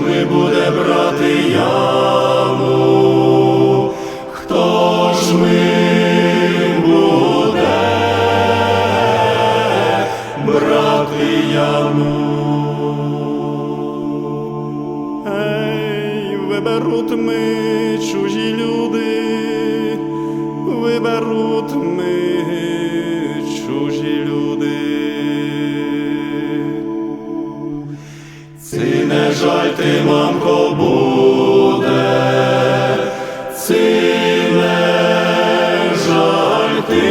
Хто ми буде брати яму? Жаль ти, мамко, буде, ці не жаль ти,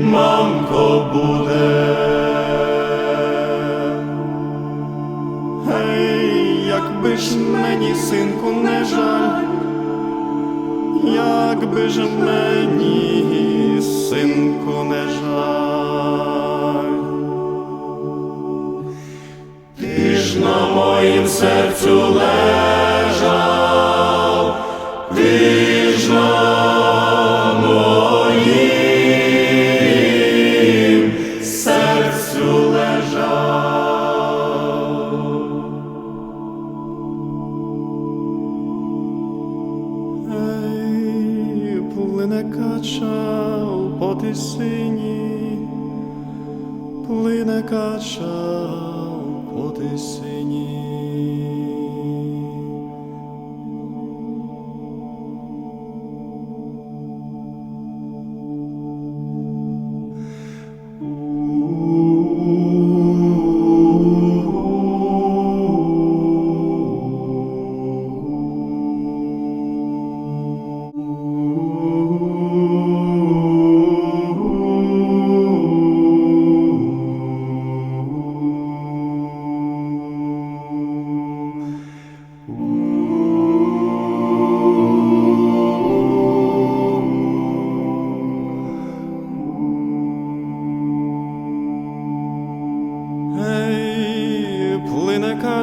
мамко, буде. Якби ж мені, синку, не жаль, якби ж мені, ж на моїм серцю лежав, ти ж на моїм серцю лежав. Ей, плине кача по тисині, плине кача по тисині.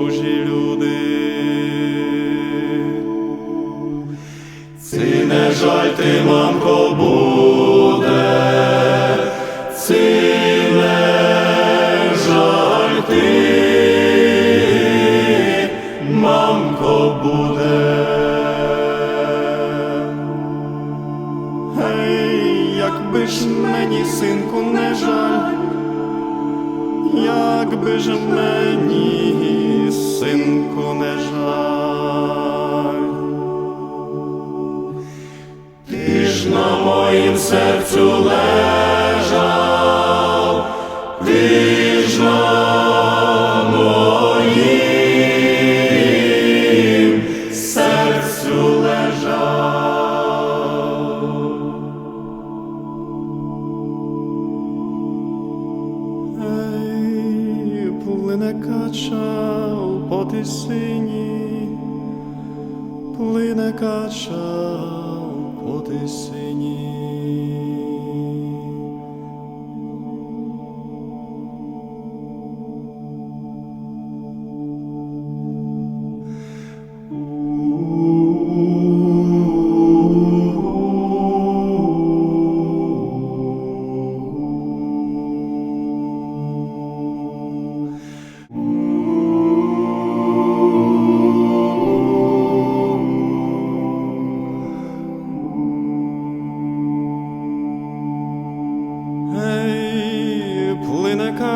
чужі люди, Ці не жаль ти, мамко, буде, Ці не жаль ти, мамко, буде. Якби ж мені, синку, не жаль. Якби ж мені синку, не жаль. Ти ж на моїм серцю лежав, ти ж на моїм серцю лежав. Ей, плине кача по тисині, плине кача по тисині.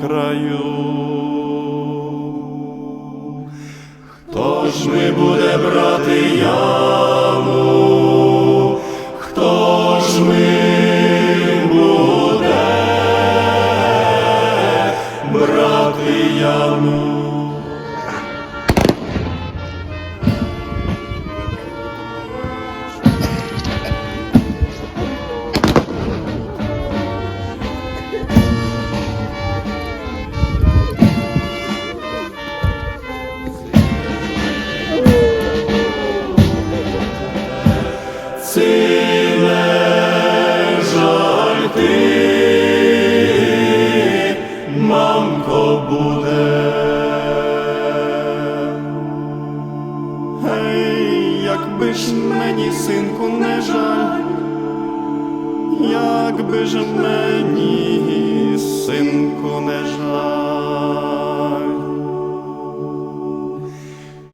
краю. Мені, синку, не жаль, якби ж мені, синку, не жаль.